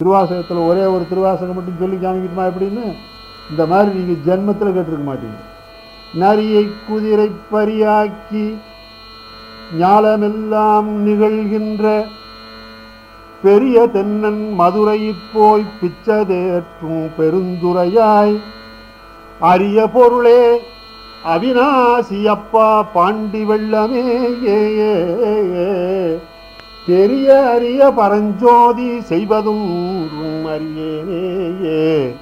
திருவாசகத்தில் ஒரே ஒரு திருவாசகம் மட்டும் சொல்லி காமிக்கணுமா எப்படின்னு? இந்த மாதிரி நீங்கள் ஜென்மத்தில் கேட்டிருக்க மாட்டீங்க. நரியை குதிரை பரியாக்கி ஞாலமெல்லாம் நிகழ்கின்ற பெரிய தென்னன் மதுரை போய் பிச்சதேற்றும் பெருந்துரையாய் அரிய பொருளே அவினாசி அப்பா பாண்டி வெள்ளமே. ஏ. பெரிய அரிய பரஞ்சோதி செய்வதும் அறியேனேயே.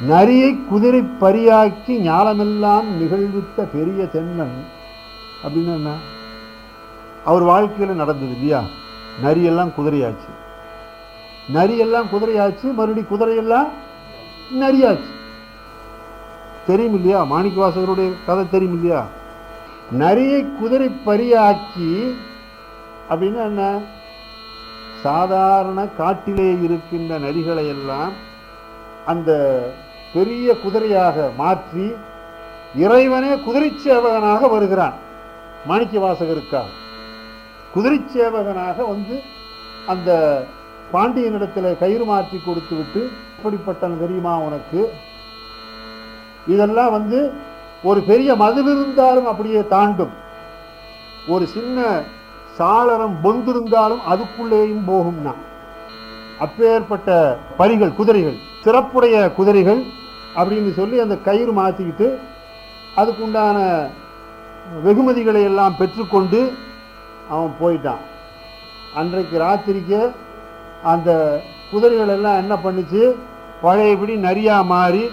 நரியை குதிரை பரியாக்கி ஞாலமெல்லாம் நிகழ்வித்த பெரிய தென்னன். அப்படின்னு என்ன? அவர் வாழ்க்கையில் நடந்தது இல்லையா? நரியெல்லாம் குதிரையாச்சு. நரியெல்லாம் குதிரையாச்சு மறுபடி குதிரையெல்லாம் நரியாச்சு. தெரியும் இல்லையா மாணிக்க வாசகருடைய கதை தெரியும் இல்லையா நரியை குதிரை பரியாக்கி அப்படின்னா என்ன? சாதாரண காட்டிலே இருக்கின்ற நரிகளை எல்லாம் அந்த பெரிய குதிரையாக மாற்றி இறைவனே குதிரை சேவகனாக வருகிறான். மாணிக்க வாசகருக்காக குதிரை சேவகனாக வந்து அந்த பாண்டியனிடத்தில் கயிறு மாற்றி கொடுத்து விட்டு இப்படிப்பட்டவன் தெரியுமா உனக்கு? இதெல்லாம் வந்து ஒரு பெரிய மதில் அப்படியே தாண்டும். ஒரு சின்ன சாளரம் பொந்திருந்தாலும் அதுக்குள்ளேயும் போகும்னா. அப்பேற்பட்ட பரிகள் குதிரைகள் சிறப்புடைய குதிரைகள் அப்படின்னு சொல்லி அந்த கயிறு மாற்றிக்கிட்டு அதுக்குண்டான வெகுமதிகளை எல்லாம் பெற்றுக்கொண்டு அவன் போயிட்டான். அன்றைக்கு ராத்திரிக்கு அந்த குதிரைகள் எல்லாம் என்ன பண்ணுச்சு? பழையபடி நரியா மாறி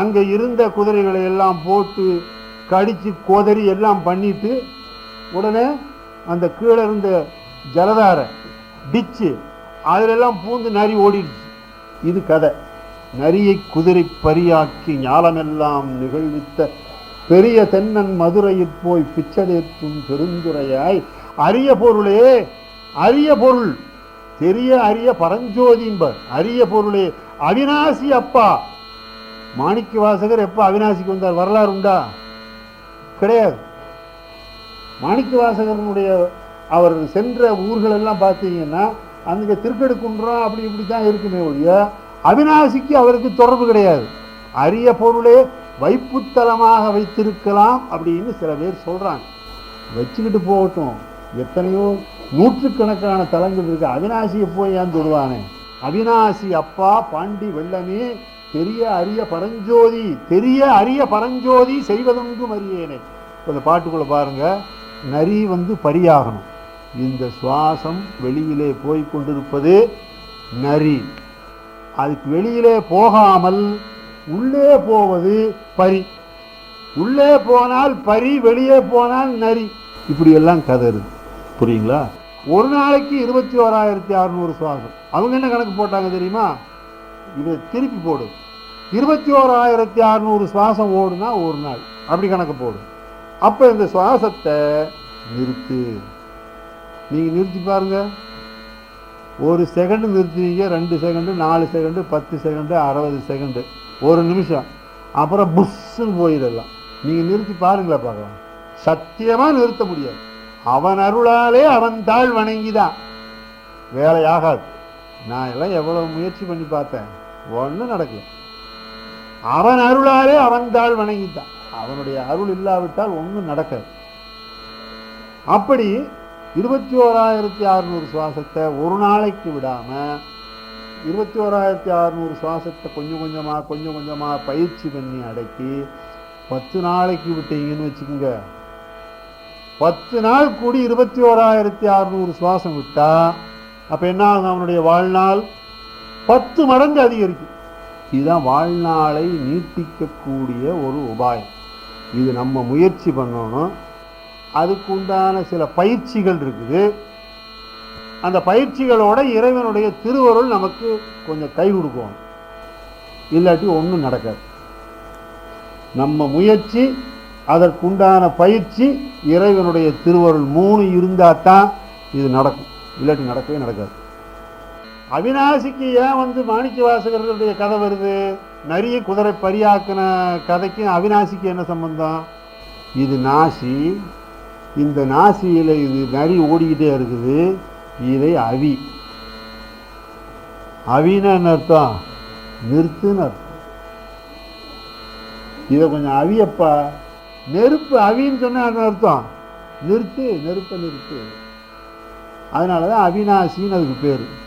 அங்கே இருந்த குதிரைகளை எல்லாம் போட்டு கடித்து கோதறி எல்லாம் பண்ணிட்டு உடனே அந்த கீழே இருந்த ஜலதார டிச்சு அதிலெல்லாம் பூந்து நரி ஓடிடுச்சு. இது கதை. நரியை குதிரை பரியாக்கி ஞாலமெல்லாம் நிகழ்வித்த பெரிய தென்னன் மதுரையில் போய் பிச்சதேற்றும் பெருந்துரையாய் அரிய பொருளே அரிய பொருள் தெரிய அரிய பரஞ்சோதிம்பர் அரிய பொருளே அவினாசி அப்பா. மாணிக்க வாசகர் எப்போ அவினாசிக்கு வந்தார்? வரலாறு உண்டா? கிடையாது. மாணிக்க வாசகரனுடைய அவர் சென்ற ஊர்கள் எல்லாம் பார்த்தீங்கன்னா அங்கே திருக்கெடுக்குன்றம் அப்படி இப்படி தான் இருக்குமே ஒழிய அவினாசிக்கு அவருக்கு தொடர்பு கிடையாது. அரிய பொருளே வைப்புத்தலமாக வைத்திருக்கலாம் அப்படின்னு சில பேர் சொல்கிறாங்க வச்சுக்கிட்டு போகட்டும். எத்தனையோ நூற்றுக்கணக்கான தலங்கள் இருக்குது அவினாசியை போய் ஏன் தொடுவானே? அவினாசி அப்பா பாண்டி வெள்ளமே தெரிய அரிய பரஞ்சோதி தெரிய அரிய பரஞ்சோதி செய்வதொன்றும் அறியேனே. இப்போ இந்த பாட்டுக்குள்ளே பாருங்கள் நரி வந்து பரியாகணும். இந்த சுவாசம் வெளியிலே போய் கொண்டிருப்பது நரி. அதுக்கு வெளியிலே போகாமல் உள்ளே போவது பரி. உள்ளே போனால் பரி வெளியே போனால் நரி. இப்படியெல்லாம் கதை புரியுங்களா? ஒரு நாளைக்கு இருபத்தி ஓராயிரத்தி அறுநூறு சுவாசம். அவங்க என்ன கணக்கு போட்டாங்க தெரியுமா? இதை திருப்பி போடு. இருபத்தி ஓராயிரத்தி அறுநூறு சுவாசம் ஓடுனா ஒரு நாள். அப்படி கணக்கு போடும் அப்போ இந்த சுவாசத்தை நிறுத்து. நீங்கள் நிறுத்தி பாருங்க. ஒரு செகண்டு நிறுத்துவீங்க ரெண்டு செகண்டு நாலு செகண்டு பத்து செகண்டு அறுபது செகண்டு ஒரு நிமிஷம். அப்புறம் புஷ்ஷுன்னு போயிடலாம். நீங்கள் நிறுத்தி பாருங்களேன் பார்க்கலாம். சத்தியமாக நிறுத்த முடியாது. அவன் அருளாலே அவன் தாழ் வணங்கிதான். வேலையாகாது நான் எல்லாம் எவ்வளவு முயற்சி பண்ணி பார்த்தேன். ஒன்றும் நடக்கல. அவன் அருளாலே அவன் தாழ் வணங்கித்தான் அவனுடைய அருள் இல்லாவிட்டால் ஒன்றும் நடக்காது. அப்படி இருபத்தி ஓராயிரத்தி அறுநூறு சுவாசத்தை ஒரு நாளைக்கு விடாம இருபத்தி ஓராயிரத்தி அறுநூறு சுவாசத்தை கொஞ்சம் கொஞ்சமாக கொஞ்சம் கொஞ்சமாக பயிற்சி பண்ணி அடக்கி பத்து நாளைக்கு விட்டீங்கன்னு வச்சுக்கோங்க. பத்து நாள் கூடி இருபத்தி ஓராயிரத்தி அறுநூறு சுவாசம் விட்டா அப்போ என்ன ஆகும்? அவனுடைய வாழ்நாள் பத்து மடங்கு அதிகரிக்கும். இதுதான் வாழ்நாளை நீட்டிக்கக்கூடிய ஒரு உபாயம். இது நம்ம முயற்சி பண்ணணும். அதுக்கு உண்டான சில பயிற்சிகள் இருக்குது. அந்த பயிற்சிகளோட இறைவனுடைய திருவருள் நமக்கு கொஞ்சம் கை கொடுக்கும். இல்லாட்டி ஒன்றும் நடக்காது. நம்ம முயற்சி அதற்குண்டான பயிற்சி இறைவனுடைய திருவருள் மூணு இருந்தால் தான் இது நடக்கும். இல்லாட்டி நடக்கவே நடக்காது. அவினாசிக்கு ஏன் வந்து மாணிக்க வாசகர்களுடைய கதை வருது? நரிய குதிரை பரியாக்கின கதைக்கும் அவினாசிக்கு என்ன சம்பந்தம்? இது நாசி. இந்த நாசியில் இது நரி ஓடிக்கிட்டே இருக்குது. இதை அவி. அவின்னு அர்த்தம்? நிறுத்துன்னு அர்த்தம். இதை கொஞ்சம் அவியப்பா. நெருப்பு அவின்னு சொன்னா என்ன அர்த்தம்? நிறுத்து நெருப்பை நிறுத்து. அதனால தான் அவினாசின்னு அதுக்கு பேர்.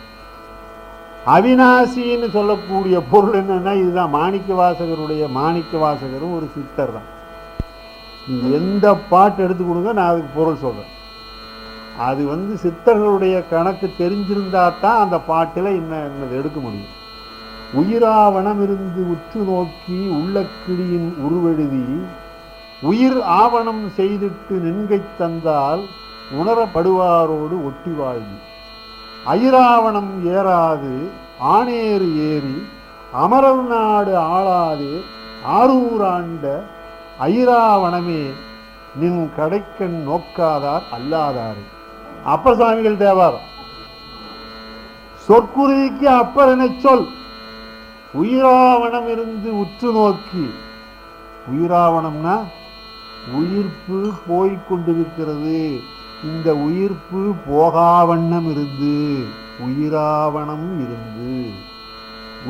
அவினாசின்னு சொல்லக்கூடிய பொருள் என்னென்னா இதுதான். மாணிக்க வாசகருடைய மாணிக்க வாசகரும் ஒரு சித்தர் தான். எந்த பாட்டு எடுத்து கொடுங்க நான் அதுக்கு பொருள் சொல்கிறேன் அது வந்து சித்தர்களுடைய கணக்கு தெரிஞ்சிருந்தா தான் அந்த பாட்டில் இன்னும் என்னது எடுக்க முடியும். உயிராவணம் இருந்து உற்று நோக்கி உள்ளக்கிளியின் உருவெழுதி உயிர் ஆவணம் செய்திட்டு நின்கை தந்தால் உணரப்படுவாரோடு ஒட்டி வாழ்வி. ஐராவணம் ஏறாது ஆணேறு ஏறி அமரர் நாடு ஆளாதே ஆரூராண்ட ஐராவணமே நின் கடைக்கண் நோக்காதார் அல்லாதாரே. அப்பர் சுவாமிகள் தேவார் சொற்குருவிக்கு அப்பர் என சொல். உயிராவணம் இருந்து உற்று நோக்கி. உயிராவணம்னா உயிர்ப்பு போய்கொண்டிருக்கிறது இந்த உயிர்ப்பு போகாவண்ணம் இருந்து உயிராவணம் இருந்து.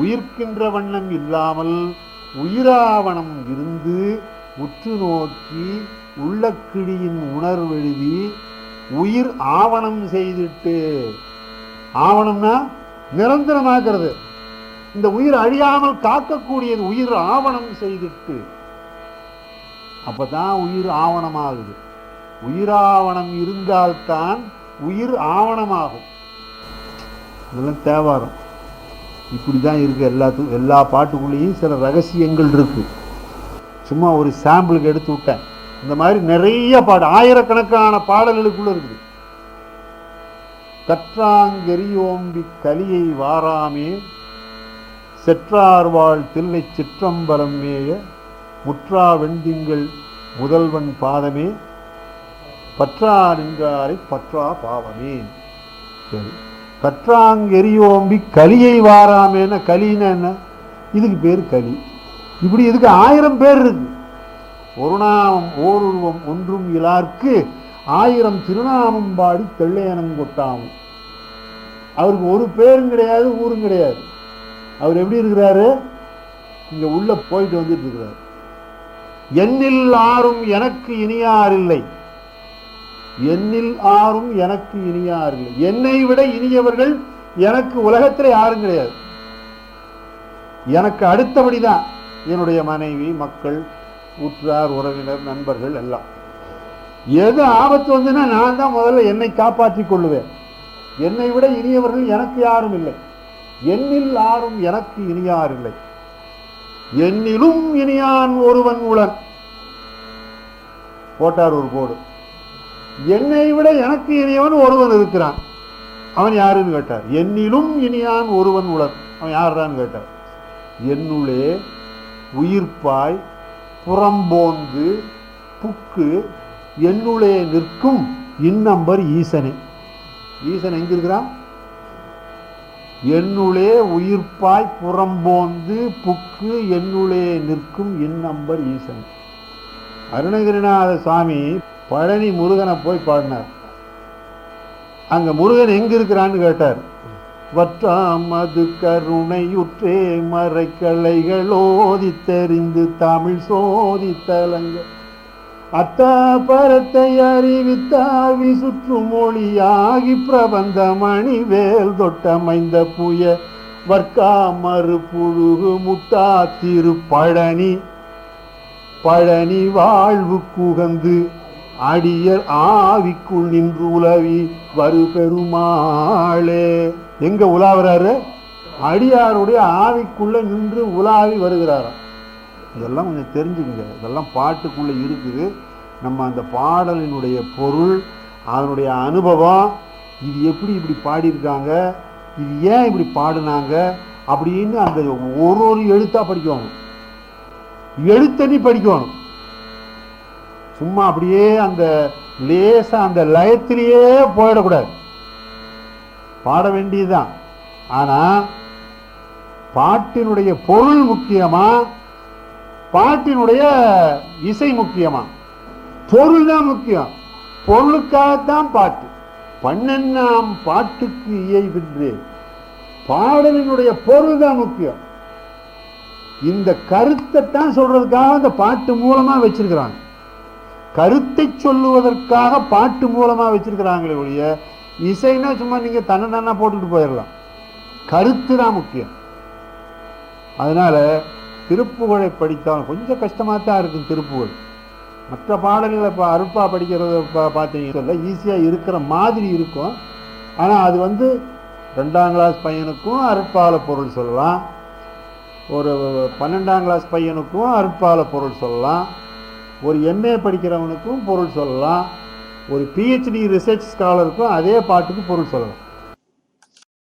உயிர்க்கின்ற வண்ணம் இல்லாமல் உயிராவணம் இருந்து உற்று நோக்கி உள்ளக்கிடியின் உணர்வெழுதி உயிர் ஆவணம் செய்துட்டு ஆவணம்னா நிரந்தரமாகிறது. இந்த உயிர் அழியாமல் காக்கக்கூடியது உயிர் ஆவணம் செய்துட்டு அப்பதான் உயிர் ஆவணமாகுது. உயிராவணம் இருந்தால்தான் உயிர் ஆவணமாகும். இதெல்லாம் தேவாரம். இப்படி தான் இருக்குது எல்லாத்துக்கும் எல்லா பாட்டுக்குள்ளேயும் சில ரகசியங்கள் இருக்குது சும்மா ஒரு சாம்பிளுக்கு எடுத்து விட்டேன். இந்த மாதிரி நிறைய பாடு ஆயிரக்கணக்கான பாடல்களுக்குள்ளே இருக்குது. கற்றாங்கெரியோம்பி கலியை வாராமே செற்றார்வாள் தில்லை சிற்றம்பலம் மேய முற்றா வெண்திங்கள் முதல்வன் பாதமே பற்றா நின்றாரை பற்றா பாவமே சரி. கற்றாங்கெரியோம்பி கலியை வாராமேன கலின்னா என்ன? இதுக்கு பேர் களி இப்படி இதுக்கு ஆயிரம் பேர் இருக்கு. ஒரு நாமம் ஓருருவம் ஒன்றும் இலார்க்கு ஆயிரம் திருநாமம் பாடி தெள்ளையனங்கொட்டாமும் அவருக்கு ஒரு பேரும் கிடையாது ஊரும் கிடையாது. அவர் எப்படி இருக்கிறாரு? இங்க உள்ள போயிட்டு வந்துட்டு இருக்கிறார். என்னில் ஆறும் எனக்கு இனியார் இல்லை. என்னில் ஆறும் எனக்கு இனியார் இல்லை. என்னை விட இனியவர்கள் எனக்கு உலகத்தில் யாரும் கிடையாது. எனக்கு அடுத்தபடிதான் என்னுடைய மனைவி மக்கள் உற்றார் உறவினர் நண்பர்கள் எல்லாம். எது ஆபத்து வந்துன்னா நான் தான் முதல்ல என்னை காப்பாற்றிக் கொள்ளுவேன். என்னை விட இனியவர்கள் எனக்கு யாரும் இல்லை. என்னில் ஆறும் எனக்கு இனியார் இல்லை. என்னிலும் இனியான் ஒருவன் உளன். போட்டார் ஒரு கோடு. என்னை விட எனக்கு இனியவன் ஒருவன் இருக்கிறான். அவன் யாருன்னு கேட்டார். என்னிலும் இனியான் ஒருவன் உலர் அவன் யாருடான்னு கேட்டார். என்னுள்ளே உயிர்ப்பாய் புறம்போந்து புக்கு என்னுள்ளே நிற்கும் இன்னம்பர் ஈசனே. ஈசன் எங்கிருக்கிறான்? என்னுளே உயிர்ப்பாய் புறம்போந்து புக்கு என்னுளே நிற்கும் இன்னம்பர் ஈசன். அருணகிரிநாத சுவாமி பழனி முருகனை போய் பாடினார். அங்கே முருகன் எங்கே இருக்கிறான்னு கேட்டார். வற்றாம் அது கருணையுற்றே மறைக்கலைகள் ஓதித் தெரிந்து தமிழ் சோதித்தலங்க அத்தா பரத்தை அறிவித்தாவி சுற்று மொழியாகி பிரபந்த மணிவேல் தொட்டமைந்த புய வர்க்கா மறு புழுகு முட்டா திரு பழனி பழனி வாழ்வு குகந்து அடியர் ஆவிக்குள் நின்று உலவி வரு பெருமாளே. எங்க உலாவுறாரு? அடியாருடைய ஆவிக்குள்ள நின்று உலாவி வருகிறாராம். இதெல்லாம் கொஞ்சம் தெரிஞ்சுக்கங்க. இதெல்லாம் பாட்டுக்குள்ள இருக்குது. நம்ம அந்த பாடலினுடைய பொருள் அதனுடைய அனுபவம் இது எப்படி இப்படி பாடியிருக்காங்க இது ஏன் இப்படி பாடினாங்க அப்படின்னு அந்த ஒரு ஒரு எழுத்தா படிக்கணும். எழுத்தனி படிக்கணும். சும்மா அப்படியே அந்த லேசா அந்த லயத்திலேயே போயிடக்கூடாது. பாட வேண்டியதுதான். ஆனா பாட்டினுடைய பொருள் முக்கியமா? பாட்டினுடைய இசை முக்கியமா? பொருள் தான் முக்கியம். பொருளுக்காகத்தான் பாட்டு. பண்ணென்னாம் பாட்டுக்கு இயைவின்றே பாடலினுடைய பொருள் தான் முக்கியம். இந்த கருத்தை தான் சொல்றதுக்காக அந்த பாட்டு மூலமா வச்சிருக்கிறாங்க. கருத்தை சொல்லுவதற்காக பாட்டு மூலமாக வச்சிருக்கிறாங்களே ஒழிய இசைன்னா சும்மா நீங்கள் தன்னை தன்னா போட்டுட்டு போயிடலாம். கருத்து தான் முக்கியம். அதனால் திருப்புகழை படித்தாலும் கொஞ்சம் கஷ்டமாக தான் இருக்கும் திருப்புகழ். மற்ற பாடல்களை இப்போ அருப்பா படிக்கிறத பா சொல்ல ஈஸியாக இருக்கிற மாதிரி இருக்கும். ஆனால் அது வந்து ரெண்டாம் கிளாஸ் பையனுக்கும் அருட்பால பொருள் சொல்லலாம். ஒரு பன்னெண்டாம் கிளாஸ் பையனுக்கும் அருட்பால பொருள் சொல்லலாம். ஒரு எம்ஏ படிக்கிறவனுக்கும் பொருள் சொல்லலாம். ஒரு பிஹெச்டி ரிசர்ச் ஸ்காலருக்கும் அதே பாட்டுக்கு பொருள் சொல்லலாம்.